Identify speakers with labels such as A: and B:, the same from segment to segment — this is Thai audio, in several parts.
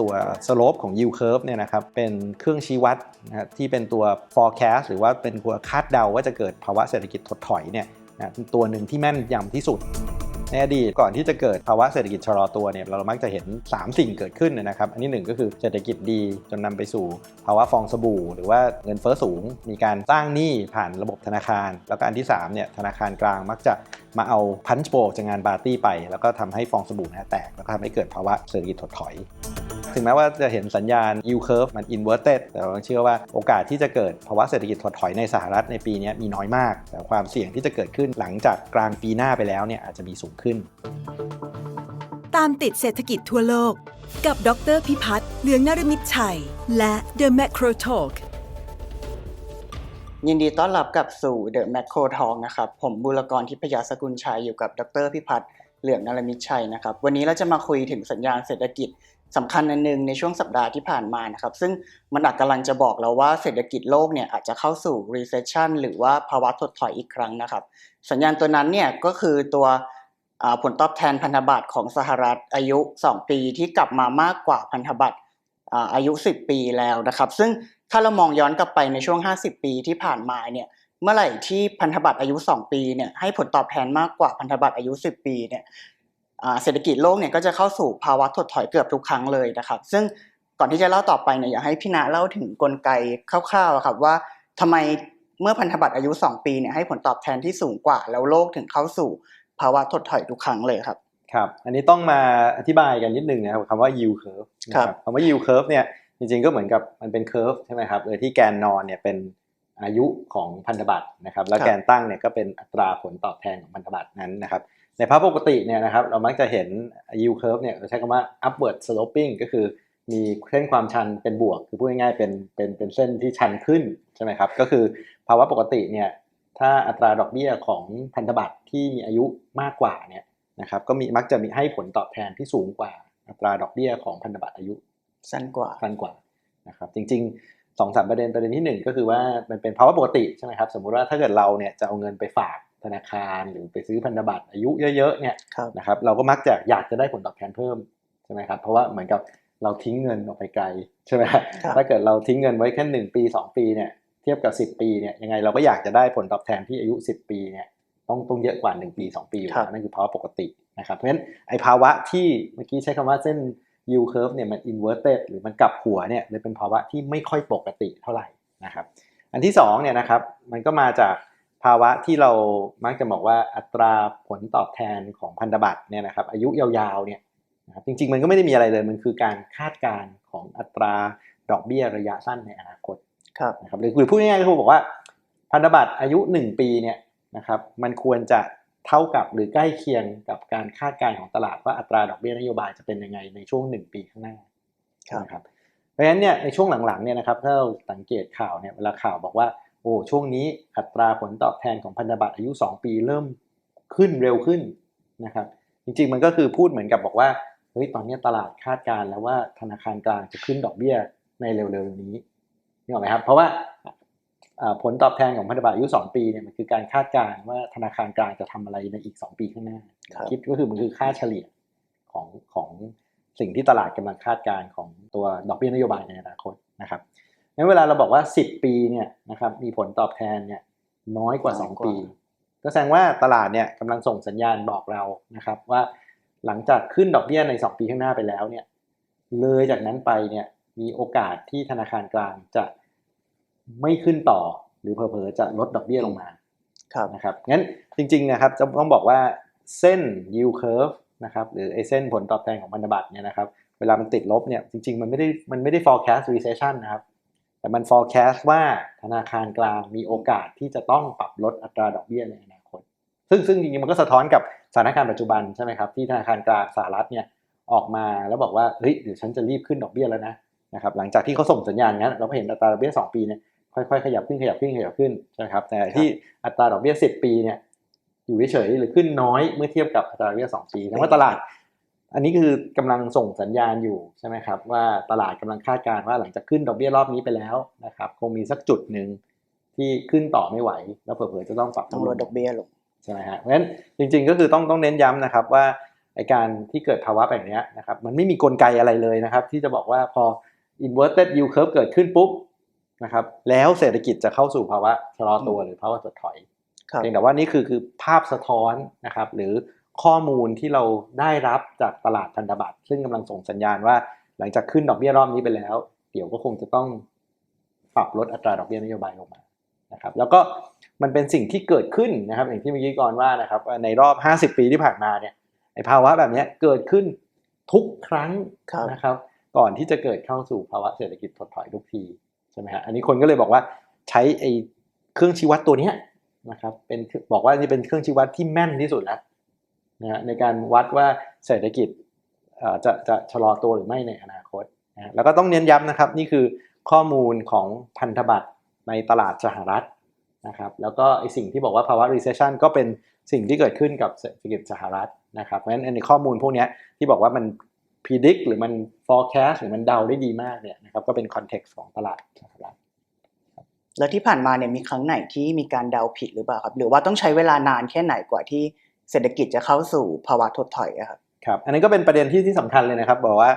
A: ตัว slope ของ yield curve เนี่ยนะครับเป็นเครื่องชี้วัดนะที่เป็นตัว forecast หรือว่าเป็นตัวคาดเดาว่าจะเกิดภาวะเศรษฐกิจถดถอยเนี่ยนะตัวหนึ่งที่แม่นยำที่สุดในอดีตก่อนที่จะเกิดภาวะเศรษฐกิจชะลอตัวเนี่ยเรามักจะเห็น 3 สิ่งเกิดขึ้นนะครับ อันที่หนึ่งก็คือเศรษฐกิจดีจนนำไปสู่ภาวะฟองสบู่ หรือว่าเงินเฟ้อสูง มีการสร้างหนี้ผ่านระบบธนาคาร แล้วก็อันที่3เนี่ยธนาคารกลางมักจะมาเอาพันช์โบจากงานปาร์ตี้ไป แล้วก็ทำให้ฟองสบู่นะแตกแล้วก็ทำให้เกิดภาวะเศรษฐกิจถดถอย ถึงแม้ว่าจะเห็นสัญญาณ yield curve มัน inverted แต่เราเชื่อว่าโอกาสที่จะเกิดภาวะเศรษฐกิจถดถอยในสหรัฐในปีนี้มีน้อยมาก แต่ความเสี่ยงที่จะเกิดขึ้นหลังจากกลางปีหน้าไปแล้วเนี่ยอาจจะมีสูงขึ้น
B: ตามติดเศรษฐกิจทั่วโลก กับดรพิพัฒน์เหลืองนรมิตรชัย และ The Macro Talk
C: ยินดีต้อนรับกลับสู่ The Macro Talk นะครับ ผมบุรกรทิพยาสกุลชัยอยู่กับดรพิพัฒน์เหลืองนรมิตรชัยนะครับ วันนี้เราจะมาคุยถึงสัญญาณเศรษฐกิจ สำคัญอันหนึ่งในช่วงสัปดาห์ที่ผ่านมานะครับ ซึ่งมันอาจกำลังจะบอกเราว่าเศรษฐกิจโลกเนี่ยอาจจะเข้าสู่ recession หรือว่าภาวะถดถอยอีกครั้งนะครับ สัญญาณตัวนั้นเนี่ยก็คือตัวผลตอบแทนพันธบัตรของสหรัฐอายุ 2 ปีที่กลับมามากกว่าพันธบัตรอายุ 10 ปีแล้วนะครับ ซึ่งถ้าเรามองย้อนกลับไปในช่วง 50 ปีที่ผ่านมาเนี่ยเมื่อไหร่ที่พันธบัตรอายุ 2 ปีเนี่ยให้ผลตอบแทนมากกว่าพันธบัตรอายุ 10 ปีเนี่ย เศรษฐกิจโลกเนี่ยก็จะเข้าสู่ภาวะถดถอยเกือบทุกครั้งเลยนะครับ ซึ่งก่อนที่จะเล่าต่อไปเนี่ยอยากให้พี่นาเล่าถึงกลไกคร่าวๆอะครับว่าทำไมเมื่อพันธบัตรอายุ 2 ปีเนี่ยให้ผลตอบแทนที่สูงกว่า แล้วโลกถึงเข้าสู่ภาวะถดถอยทุกครั้งเลยครับ
A: ครับ อันนี้ต้องมาอธิบายกันนิดนึงนะครับคำว่า yield curve นะครับคำว่า yield curve เนี่ยจริงๆก็เหมือนกับมันเป็น curve ใช่ไหมครับโดยที่แกนนอนเนี่ยเป็นอายุของพันธบัตรนะครับ แล้ว
C: ครับ
A: แกนตั้งเนี่ยก็เป็นอัตราผลตอบแทนของพันธบัตรนั้นนะครับ ในภาพปกติเนี่ยนะครับเรามักจะเห็น yield curve เนี่ยเราใช้คำว่า upward sloping ก็คือมีเส้นความชันเป็นบวก คือพูดง่ายๆเป็นเป็นเป็นเส้นที่ชันขึ้นใช่ไหมครับก็คือภาวะปกติเนี่ยถ้าอัตราดอกเบี้ยของพันธบัตรที่มีอายุมากกว่าเนี่ยนะครับก็มีมักจะมีให้ผลตอบแทนที่สูงกว่าอัตราดอกเบี้ยของพันธบัตรอายุ
C: สั้นกว่า
A: สั้นกว่านะครับจริงๆสองสามประเด็นประเด็นที่หนึ่งก็คือว่ามันเป็นภาวะปกติใช่ไหมครับสมมุติว่าถ้าเกิดเราเนี่ยจะเอาเงินไปฝาก ธนาคารหรือไปซื้อพันธบัตรอายุเยอะๆเนี่ย
C: ครับ
A: นะครับเราก็มักจะอยากจะได้ผลตอบแทนเพิ่มใช่ไหมครับเพราะว่าเหมือนกับเราทิ้งเงินออกไปไกลใช่ไหมครับ
C: ครับ
A: ถ้าเกิดเราทิ้งเงินไว้แค่หนึ่งปีสองปีเนี่ยเทียบกับสิบปีเนี่ยยังไงเราก็อยากจะได้ผลตอบแทนที่อายุสิบปีเนี่ยต้องต้องเยอะกว่าหนึ่งปีสองปีอยู่
C: ครับ
A: แล้วนั่นคือภาวะปกตินะครับเพราะฉะนั้นไอภาวะที่เมื่อกี้ใช้คำว่าเส้น yield curve เนี่ยมัน inverted หรือมันกลับหัวเนี่ยเลยเป็นภาวะที่ไม่ค่อยปกติเท่าไหร่นะครับอันที่สองเนี่ยนะครับมันก็มาจาก ภาวะที่เรามักจะบอกว่าอัตราผลตอบแทนของพันธบัตรเนี่ยนะครับอายุยาวๆเนี่ยนะครับจริงๆมันก็ไม่ได้มีอะไรเลยมันคือการคาดการณ์ของอัตราดอกเบี้ยระยะสั้นในอนาคต
C: ครับ
A: นะครับหรือคือพูดง่ายๆก็คือบอกว่าพันธบัตรอายุ 1 ปีเนี่ยนะครับมันควรจะเท่ากับหรือใกล้เคียงกับการคาดการณ์ของตลาดว่าอัตราดอกเบี้ยนโยบายจะเป็นยังไงในช่วง 1 ปีข้างหน้า
C: ครับ
A: นะครับเพราะฉะนั้นเนี่ยในช่วงหลังๆเนี่ยนะครับถ้าเราสังเกตข่าวเนี่ยเวลาข่าวบอกว่า โอ้ช่วงนี้อัตราผลตอบแทนของพันธบัตรอายุ 2 ปีเริ่มขึ้นเร็วขึ้นนะครับจริงๆมันก็คือพูดเหมือนกับบอกว่าเฮ้ยตอนนี้ตลาดคาดการณ์แล้วว่าธนาคารกลางจะขึ้นดอกเบี้ยในเร็วๆนี้นี่หรอกไหมครับเพราะว่าผลตอบแทนของพันธบัตรอายุ 2 ปีเนี่ยมันคือการคาดการณ์ว่าธนาคารกลางจะทำอะไรในอีก 2 ปีข้างหน้าคิดก็คือมันคือค่าเฉลี่ยของของสิ่งที่ตลาดกำลังคาดการณ์ของตัวดอกเบี้ยนโยบายในอนาคตนะครับ งั้นเวลาเราบอกว่า 10 ปีเนี่ยนะครับมีผลตอบแทนเนี่ยน้อยกว่า
C: น้อยก
A: 2
C: ว่า
A: ปี ก็แสดงว่าตลาดเนี่ยกำลังส่งสัญญาณบอกเรานะครับว่าหลังจากขึ้นดอกเบี้ยใน 2 ปีข้างหน้าไปแล้วเนี่ยเลยจากนั้นไปเนี่ยมีโอกาสที่ธนาคารกลางจะไม่ขึ้นต่อหรือเผลอๆจะลดดอกเบี้ยลงมา
C: ครับ
A: นะครับงั้นจริงๆนะครับจะต้องบอกว่าเส้น yield curve นะครับหรือไอ้เส้นผลตอบแทนของพันธบัตรเนี่ยนะครับเวลามันติดลบเนี่ยจริงๆมันไม่ได้มันไม่ได้ forecast recession นะครับ แต่มัน forecast ว่าธนาคารกลางมีโอกาสที่จะต้องปรับลดอัตราดอกเบี้ยในอนาคต ซึ่งซึ่งจริงๆมันก็สะท้อนกับสถานการณ์ปัจจุบันใช่ไหมครับที่ธนาคารกลางสหรัฐเนี่ยออกมาแล้วบอกว่าเฮ้ยเดี๋ยวฉันจะรีบขึ้นดอกเบี้ยแล้วนะนะครับหลังจากที่เขาส่งสัญญาณงั้นเราก็เห็นอัตราดอกเบี้ยสองปีเนี่ยค่อยๆขยับขึ้นขยับขึ้นขยับขึ้นใช่ไหมครับแต่ที่อัตราดอกเบี้ยสิบปีเนี่ยอยู่เฉยๆหรือขึ้นน้อยเมื่อเทียบกับอัตราดอกเบี้ยสองปีแสดงว่าตลาด อันนี้คือกำลังส่งสัญญาณอยู่ใช่ไหมครับว่าตลาดกำลังคาดการณ์ว่าหลังจากขึ้นดอกเบี้ยรอบนี้ไปแล้วนะครับคงมีสักจุดหนึ่งที่ขึ้นต่อไม่ไหว แล้วเผลอๆจะต้องปรับ
C: ต้องลดดอกเบี้ยลง
A: ใช่ไหมฮะเพราะฉะนั้นจริง ๆ ก็คือต้องต้องเน้นย้ำนะครับว่าไออการที่เกิดภาวะแบบเนี้ยนะครับมันไม่มีกลไกอะไรเลยนะครับ ที่จะบอกว่าพอ inverted yield curve เกิดขึ้นปุ๊บนะครับแล้วเศรษฐกิจจะเข้าสู่ภาวะชะลอตัวหรือภาวะถดถอย
C: ครับ
A: เพียงแต่ว่านี่คือคือภาพสะท้อนนะครับหรือ ข้อมูลที่เราได้รับจากตลาดพันธบัตรซึ่งกำลังส่งสัญญาณว่า หลังจากขึ้นดอกเบี้ยรอบนี้ไปแล้ว เดี๋ยวก็คงจะต้องปรับลดอัตราดอกเบี้ยนโยบายลงมานะครับแล้วก็มันเป็นสิ่งที่เกิดขึ้นนะครับอย่างที่เมื่อกี้ก่อนว่านะครับว่าในรอบ 50 ปีที่ผ่านมาเนี่ยไอ้ภาวะแบบเนี้ยเกิดขึ้นทุกครั้ง
C: ครับ
A: นะครับ ก่อนที่จะเกิดเข้าสู่ภาวะเศรษฐกิจถดถอยทุกทีใช่ไหมฮะอันนี้คนก็เลยบอกว่าใช้ไอ้เครื่องชี้วัดตัวเนี้ยนะครับเป็นบอกว่านี่เป็นเครื่องชี้วัดที่แม่นที่สุดแล้ว นะฮะในการวัดว่าเศรษฐกิจจะจะชะลอตัวหรือไม่ในอนาคตนะแล้วก็ต้องเน้นย้ำนะครับนี่คือข้อมูลของพันธบัตรในตลาดสหรัฐนะครับแล้วก็ไอสิ่งที่บอกว่าภาวะ recession ก็เป็นสิ่งที่เกิดขึ้นกับเศรษฐกิจสหรัฐนะครับเพราะฉะนั้นในข้อมูลพวกนี้ที่บอกว่ามัน predict หรือมัน forecast หรือมันเดาได้ดีมากเนี่ยนะครับก็เป็น context ของตลาดสหรัฐ
C: แล้วที่ผ่านมาเนี่ยมีครั้งไหนที่มีการเดาผิดหรือเปล่าครับหรือว่าต้องใช้เวลานานแค่ไหนกว่าที่ เศรษฐกิจจะเข้าสู่ภาวะถดถอยอะครับ
A: ครับ อันนี้ก็เป็นประเด็นที่ที่สำคัญเลยนะครับ บอกว่า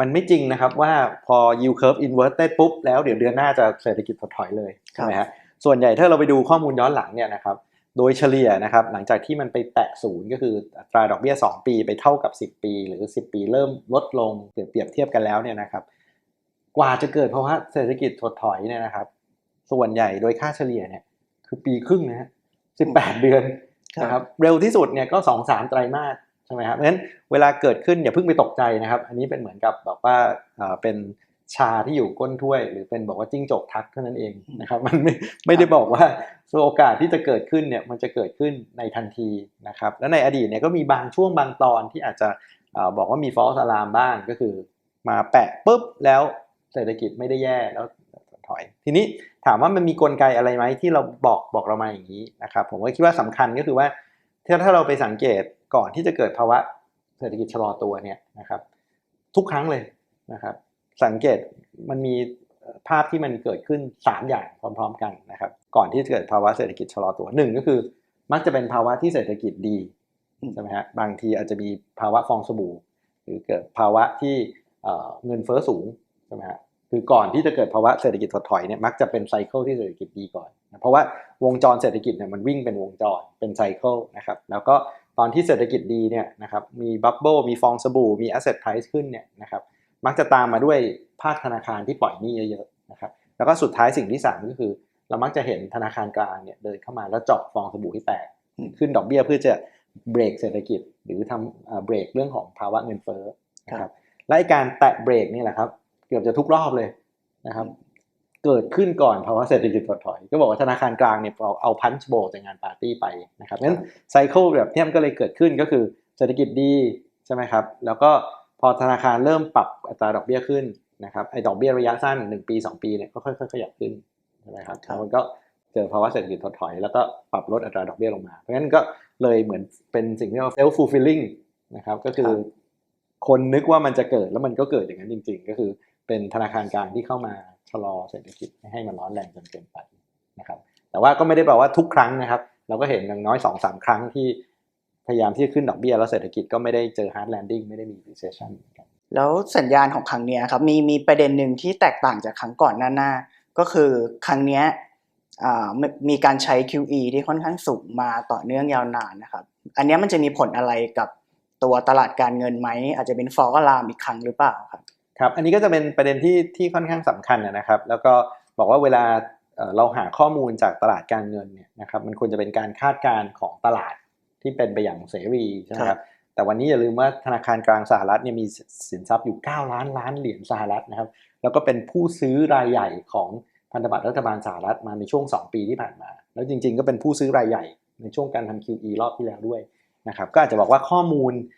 A: มันไม่จริงนะครับว่าพอ yield curve inverted ปุ๊บแล้วเดี๋ยวเดือนหน้าจะเศรษฐกิจถดถอยเลยใช่ไหมฮะส่วนใหญ่ถ้าเราไปดูข้อมูลย้อนหลังเนี่ยนะครับโดยเฉลี่ยนะครับหลังจากที่มันไปแตะศูนย์ก็คืออัตราดอกเบี้ย 2 ปีไปเท่ากับ 10 ปี หรือ 10 ปีเริ่มลดลงเปรียบเปรียบเทียบกันแล้วเนี่ยนะครับกว่าจะเกิดภาวะเศรษฐกิจถดถอยเนี่ยนะครับ ส่วนใหญ่โดยค่าเฉลี่ยเนี่ยคือปีครึ่งนะฮะ18เดือน
C: ครับ
A: นะครับเร็วที่สุดเนี่ยก็สองสามไตรมาสใช่ไหมครับเพราะฉะนั้นเวลาเกิดขึ้นอย่าเพิ่งไปตกใจนะครับ อันนี้เป็นเหมือนกับแบบว่าเป็นชาที่อยู่ก้นถ้วย หรือเป็นบอกว่าจิ้งจกทักเท่านั้นเองนะครับมันไม่ไม่ได้บอกว่าโอกาสที่จะเกิดขึ้นเนี่ยมันจะเกิดขึ้นในทันทีนะครับแล้วในอดีตเนี่ยก็มีบางช่วงบางตอนที่อาจจะอบอกว่ามี false alarm บ้างก็คือ มาแปะปุ๊บแล้วเศรษฐกิจไม่ได้แย่แล้ว ถอย ทีนี้ถามว่ามันมีกลไกอะไรไหมที่เราบอกบอกเรามาอย่างนี้นะครับผมก็คิดว่าสำคัญก็คือว่าถ้าถ้าเราไปสังเกตก่อนที่จะเกิดภาวะเศรษฐกิจชะลอตัวเนี่ยนะครับทุกครั้งเลยนะครับ สังเกตมันมีภาพที่มันเกิดขึ้น 3 อย่างพร้อม ๆ กันนะครับ ก่อนที่จะเกิดภาวะเศรษฐกิจชะลอตัวหนึ่งก็คือ มักจะเป็นภาวะที่เศรษฐกิจดี
C: อืม
A: ใช่ไหมฮะบางทีอาจจะมีภาวะฟองสบู่ หรือเกิดภาวะที่เอ่อเงินเฟ้อสูงใช่ไหมฮะ คือก่อนที่จะเกิดภาวะเศรษฐกิจถดถอยเนี่ยมักจะเป็นไซเคิลที่เศรษฐกิจดีก่อนนะเพราะว่าวงจรเศรษฐกิจเนี่ยมันวิ่งเป็นวงจรเป็นไซเคิลนะครับแล้วก็ตอนที่เศรษฐกิจดีเนี่ยนะครับมีบับเบิลมีฟองสบู่มี asset price ขึ้นเนี่ยนะครับมักจะตามมาด้วยภาคธนาคารที่ปล่อยหนี้เยอะๆนะครับแล้วก็สุดท้ายสิ่งที่สามก็คือ เรามักจะเห็นธนาคารกลางเนี่ยเดินเข้ามาแล้วเจาะฟองสบู่ให้แตกขึ้นดอกเบี้ยเพื่อจะเบรกเศรษฐกิจ หรือทำเบรกเรื่องของภาวะเงินเฟ้อนะครับและไอการแตะเบรกนี่แหละครับ เกือบจะทุกรอบเลยนะครับ เกิดขึ้นก่อนภาวะเศรษฐกิจถดถอย ก็บอกว่าธนาคารกลางเนี่ยเอาเอาพันช์โบจากงานปาร์ตี้ไปนะครับงั้นไซเคิลแบบเนี้ยมันก็เลยเกิดขึ้นก็คือเศรษฐกิจดีใช่ไหมครับ แล้วก็พอธนาคารเริ่มปรับอัตราดอกเบี้ยขึ้นนะครับไอ้ดอกเบี้ยระยะสั้น 1 ปี 2 ปีเนี่ยก็ค่อยๆขยับขึ้นใช่ไหมครับ
C: ครับ
A: แล้วมันก็เจอภาวะเศรษฐกิจถดถอย แล้วก็ปรับลดอัตราดอกเบี้ยลงมา เพราะฉะนั้นก็เลยเหมือนเป็นสิ่งที่เรา self fulfilling นะครับก็คือคนนึกว่ามันจะเกิดแล้วมันก็เกิดอย่างนั้นจริง ๆ ก็คือ เป็นธนาคารกลางที่เข้ามาชะลอเศรษฐกิจไม่ให้มันร้อนแรงจนเกินไปนะครับแต่ว่าก็ไม่ได้แปลว่าทุกครั้งนะครับ เราก็เห็นอย่างน้อยสองสามครั้งที่พยายามที่จะขึ้นดอกเบี้ยแล้วเศรษฐกิจก็ไม่ได้เจอ hard landing ไม่ได้มี recession
C: แล้วสัญญาณของครั้งนี้ครับมีมีประเด็นหนึ่งที่แตกต่างจากครั้งก่อนหน้าๆก็คือครั้งนี้มีการใช้ QE ที่ค่อนข้างสูงมาต่อเนื่องยาวนานนะครับ อันนี้มันจะมีผลอะไรกับตัวตลาดการเงินไหมอาจจะเป็นฟอลลามอีกครั้งหรือเปล่าครับ
A: ครับอันนี้ก็จะเป็นประเด็นที่ที่ค่อนข้างสำคัญนะครับ แล้วก็บอกว่าเวลาเอ่อเราหาข้อมูลจากตลาดการเงินเนี่ยนะครับมันควรจะเป็นการคาดการณ์ของตลาดที่เป็นไปอย่างเสรีใช่ไหมค
C: ครั
A: รับ
C: บ
A: แต่วันนี้อย่าลืมว่าธนาคารกลางสหรัฐเนี่ยมีสินทรัพย์อยู่ 9 ล้านล้านเหรียญสหรัฐนะครับ แล้วก็เป็นผู้ซื้อรายใหญ่ของพันธบัตรรัฐบาลสหรัฐมาในช่วง 2 ปีที่ผ่านมา แล้วจริง ๆ ก็เป็นผู้ซื้อรายใหญ่ในช่วงการทำ QE รอบที่แล้วด้วยนะครับ ก็อาจจะบอกว่าข้อมูลเอ่อ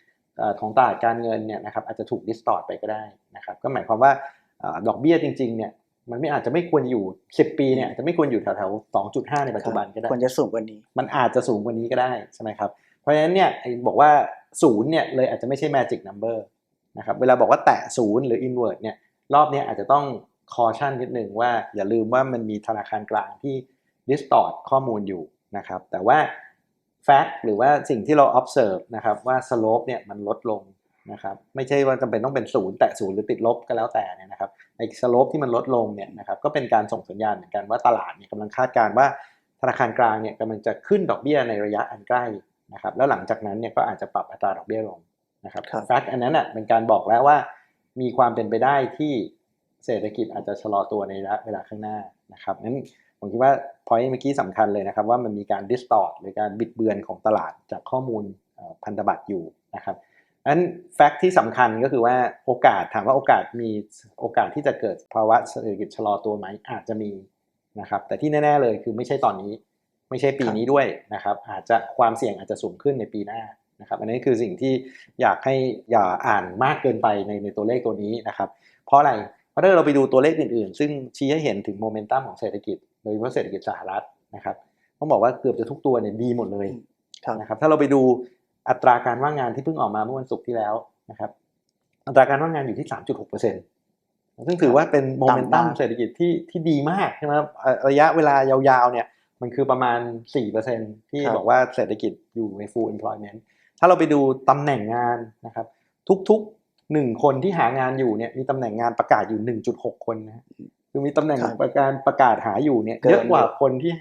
A: ของตลาดการเงินเนี่ยนะครับอาจจะถูก distort ไปก็ได้นะครับก็หมายความว่าเอ่อดอกเบี้ยจริงๆเนี่ยมันไม่อาจจะไม่ควรอยู่ 10 ปีเนี่ยอาจจะไม่ควรอยู่แถวๆ 2.5 ในปัจจุบันก็ได้
C: ควรจะสูงกว่านี้
A: มันอาจจะสูงกว่านี้ก็ได้ใช่ไหมครับเพราะฉะนั้นเนี่ยไอ้บอกว่าศูนย์เนี่ยเลยอาจจะไม่ใช่ magic number นะครับเวลาบอกว่าแตะศูนย์หรือ invert เนี่ยรอบเนี้ยอาจจะต้อง caution นิดนึงว่าอย่าลืมว่ามันมีธนาคารกลางที่ distort ข้อมูลอยู่นะครับแต่ว่า fact หรือว่าสิ่งที่เรา observe นะครับว่า slope เนี่ยมันลดลงนะครับไม่ใช่ว่าจำเป็นต้องเป็นศูนย์แตะศูนย์หรือติดลบก็แล้วแต่เนี่ยนะครับไอ้ slope ที่มันลดลงเนี่ยนะครับก็เป็นการส่งสัญญาณเหมือนกันว่าตลาดเนี่ยกำลังคาดการณ์ว่าธนาคารกลางเนี่ยกำลังจะขึ้นดอกเบี้ยในระยะอันใกล้นะครับแล้วหลังจากนั้นเนี่ยก็อาจจะปรับอัตราดอกเบี้ยลงนะครับ
C: ครับ
A: fact อันนั้นอะเป็นการบอกแล้วว่า มีความเป็นไปได้ที่เศรษฐกิจอาจจะชะลอตัวในระยะเวลาข้างหน้านะครับนั้น ผมคิดว่า point เมื่อกี้สำคัญเลยนะครับ ว่ามันมีการ distort หรือการบิดเบือนของตลาดจากข้อมูลพันธบัตรอยู่นะครับนั้น fact ที่สำคัญก็คือว่าโอกาสถามว่าโอกาสมีโอกาสที่จะเกิดภาวะเศรษฐกิจชะลอตัวไหมอาจจะมีนะครับแต่ที่แน่ๆเลยคือไม่ใช่ตอนนี้ ไม่ใช่ปีนี้ด้วยนะครับอาจจะความเสี่ยงอาจจะสูงขึ้นในปีหน้านะครับอันนี้คือสิ่งที่อยากให้อย่าอ่านมากเกินไปในในตัวเลขตัวนี้นะครับเพราะอะไรเพราะถ้าเราไปดูตัวเลขอื่นๆ ซึ่งชี้ให้เห็นถึงโมเมนตัมของเศรษฐกิจ โดยเฉพาะเศรษฐกิจสหรัฐนะครับต้องบอกว่าเกือบจะทุกตัวเนี่ยดีหมดเลย
C: ครับ
A: นะครับถ้าเราไปดูอัตราการว่างงานที่เพิ่งออกมาเมื่อวันศุกร์ที่แล้วนะครับอัตราการว่างงานอยู่ที่ 3.6เปอร์เซ็นต์ซึ่งถือว่าเป็นโมเมนตัม
C: ต่ำมาก
A: เศรษฐกิจที่ที่ดีมากใช่ไหมครับเอ่อระยะเวลายาวๆเนี่ยมันคือประมาณ 4%ที่บอกว่าเศรษฐกิจอยู่ใน full employment ถ้าเราไปดูตำแหน่งงานนะครับทุกๆหนึ่งคนที่หางานอยู่เนี่ยมีตำแหน่งงานประกาศอยู่ 1.6 คนนะ คือมีตำแหน่ง
C: ครับ
A: ประการประกาศหาอยู่เนี่ย
C: เกิน
A: เยอะกว่าคนที่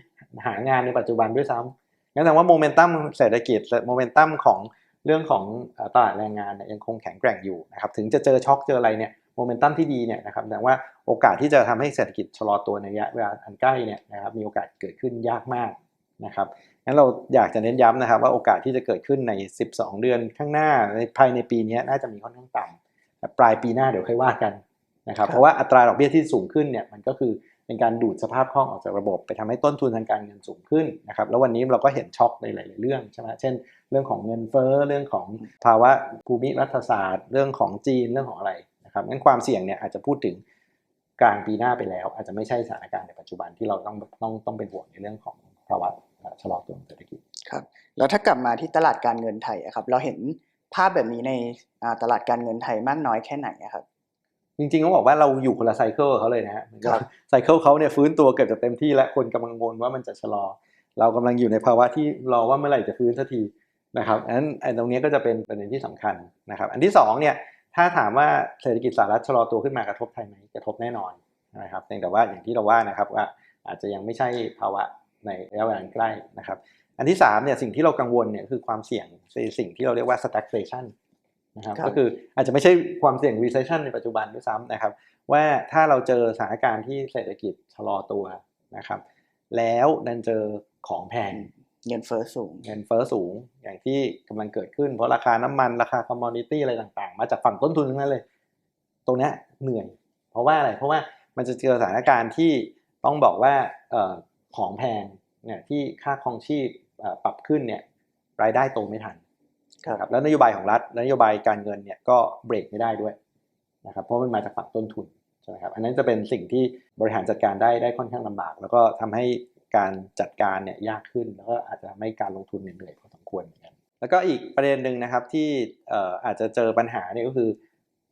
A: หางานในปัจจุบันด้วยซ้ำงั้นแสดงว่าโมเมนตัมเศรษฐกิจและโมเมนตัมของเรื่องของเอ่อตลาดแรงงานเนี่ยยังคงแข็งแกร่งอยู่นะครับถึงจะเจอช็อคเจออะไรเนี่ยโมเมนตัมที่ดีเนี่ยนะครับแสดงว่าโอกาสที่จะทำให้เศรษฐกิจชะลอตัวในระยะเวลาอันใกล้เนี่ยนะครับมีโอกาสเกิดขึ้นยากมากนะครับงั้นเราอยากจะเน้นย้ำนะครับว่าโอกาสที่จะเกิดขึ้นใน 12 เดือนข้างหน้าในภายในปีนี้น่าจะมีค่อนข้างต่ำแต่ปลายปีหน้าเดี๋ยวค่อยว่ากัน นะครับ
C: ครับ
A: เพราะว่าอัตราดอกเบี้ยที่สูงขึ้นเนี่ยมันก็คือเป็นการดูดสภาพคล่องออกจากระบบ ไปทำให้ต้นทุนทางการเงินสูงขึ้นนะครับแล้ววันนี้เราก็เห็นช็อคในหลาย ๆ เรื่องใช่ไหมเช่น เรื่องของเงินเฟ้อเรื่องของภาวะภูมิรัฐศาสตร์ เรื่องของจีนเรื่องของอะไรนะครับงั้นความเสี่ยงเนี่ยอาจจะพูดถึงกลางปีหน้าไปแล้ว อาจจะไม่ใช่สถานการณ์ในปัจจุบันที่เราต้องต้องต้องเป็นห่วงในเรื่องของภาวะเอ่อชะลอตัวของเศรษฐกิจ
C: ครับแล้วถ้ากลับมาที่ตลาดการเงินไทยอะครับเราเห็นภาพแบบนี้ในอ่าตลาดการเงินไทยมากน้อยแค่ไหนอะครับ
A: จริงๆต้องบอกว่าเราอยู่คนละไซเคิลกับเขาเลยนะฮะเหมือนกับ
C: ครับ
A: ไซเคิลเขาเนี่ยฟื้นตัวเกือบจะเต็มที่และคนกำลังวนว่ามันจะชะลอ เรากำลังอยู่ในภาวะที่รอว่าเมื่อไหร่จะฟื้นสักทีนะครับอันนั้นไอ้ตรงนี้ก็จะเป็นประเด็นที่สำคัญนะครับ อันที่สองเนี่ยถ้าถามว่าเศรษฐกิจสหรัฐชะลอตัวขึ้นมากระทบไทยไหมกระทบแน่นอนนะครับเพียงแต่ว่าอย่างที่เราว่านะครับว่าอาจจะยังไม่ใช่ภาวะในระยะเวลาอันใกล้นะครับ อันที่สามเนี่ยสิ่งที่เรากังวลเนี่ยคือความเสี่ยงสิ่งที่เราเรียกว่า stagflation นะครับ
C: ครับ
A: ก็คืออาจจะไม่ใช่ความเสี่ยง recession ในปัจจุบันด้วยซ้ำนะครับ ว่าถ้าเราเจอสถานการณ์ที่เศรษฐกิจชะลอตัวนะครับ แล้วดันเจอของแพง
C: เงินเฟ้อสูง
A: เงินเฟ้อสูงอย่างที่กำลังเกิดขึ้นเพราะราคาน้ำมันราคาคอมมอดิตี้อะไรต่างๆ มาจากฝั่งต้นทุนทั้งนั้นเลย ตรงเนี้ยเหนื่อย เพราะว่าอะไร เพราะว่ามันจะเจอสถานการณ์ที่ต้องบอกว่าเอ่อของแพงเนี่ยที่ค่าครองชีพเอ่อปรับขึ้นเนี่ยรายได้โตไม่ทัน
C: ครับ
A: นะครับแล้วนโยบายของรัฐและนโยบายการเงินเนี่ยก็เบรกไม่ได้ด้วยนะครับเพราะมันมาจากฝั่งต้นทุนใช่ไหมครับอันนั้นจะเป็นสิ่งที่บริหารจัดการได้ได้ค่อนข้างลำบาก แล้วก็ทำให้การจัดการเนี่ยยากขึ้น แล้วก็อาจจะทำให้การลงทุนเนี่ยเหนื่อยพอสมควรเหมือนกันแล้วก็อีกประเด็นหนึ่งนะครับที่เอ่ออาจจะเจอปัญหาเนี่ยก็คือ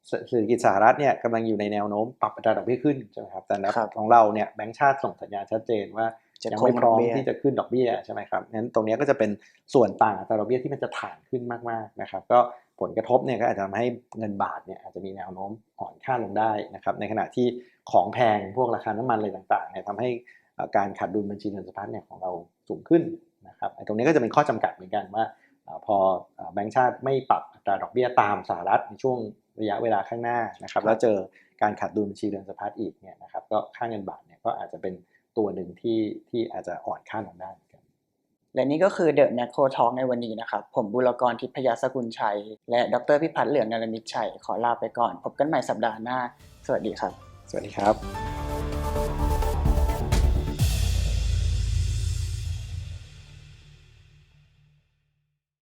A: เศเศรษฐกิจสหรัฐเนี่ยกำลังอยู่ในแนวโน้มปรับอัตราดอกเบี้ยขึ้นใช่ไหมครับแต่ใน
C: ครับ
A: ของเราเนี่ยแบงก์ชาติส่งสัญญาณชัดเจนว่า
C: จะ
A: ยัง
C: คง
A: ไม่พร้อม
C: ดอกเบี้ย
A: ที่จะขึ้นดอกเบี้ยใช่ไหมครับงั้นตรงเนี้ยก็จะเป็นส่วนต่างอัตราดอกเบี้ยที่มันจะถ่านขึ้นมากๆนะครับ ก็ผลกระทบเนี่ยก็อาจจะทำให้เงินบาทเนี่ยอาจจะมีแนวโน้มอ่อนค่าลงได้นะครับ ในขณะที่ของแพงพวกราคาน้ำมันอะไรต่างๆเนี่ยทำให้เอ่อการขาดดุลบัญชีเงินสะพัดเนี่ยของเราสูงขึ้นนะครับไอ้ตรงนี้ก็จะเป็นข้อจำกัดเหมือนกันว่าเอ่อพอเอ่อแบงก์ชาติไม่ปรับอัตราดอกเบี้ยตามสหรัฐในช่วงระยะเวลาข้างหน้านะครับ แล้วเจอการขาดดุลบัญชีเงินสะพัดอีกเนี่ยนะครับก็ค่าเงินบาทเนี่ยก็อาจจะเป็น ตัวหนึ่งที่ที่อาจจะอ่อนค่าลงได้เหมือนกัน
C: และนี่ก็คือเดอะแมคโครทองในวันนี้นะครับ ผมบุรกรทิพยาสกุลชัย และดรพิพัฒน์เหลืองนรมิตชัย ขอลาไปก่อน พบกันใหม่สัปดาห์หน้า สวัสดีครับ
A: สวัสดีครับ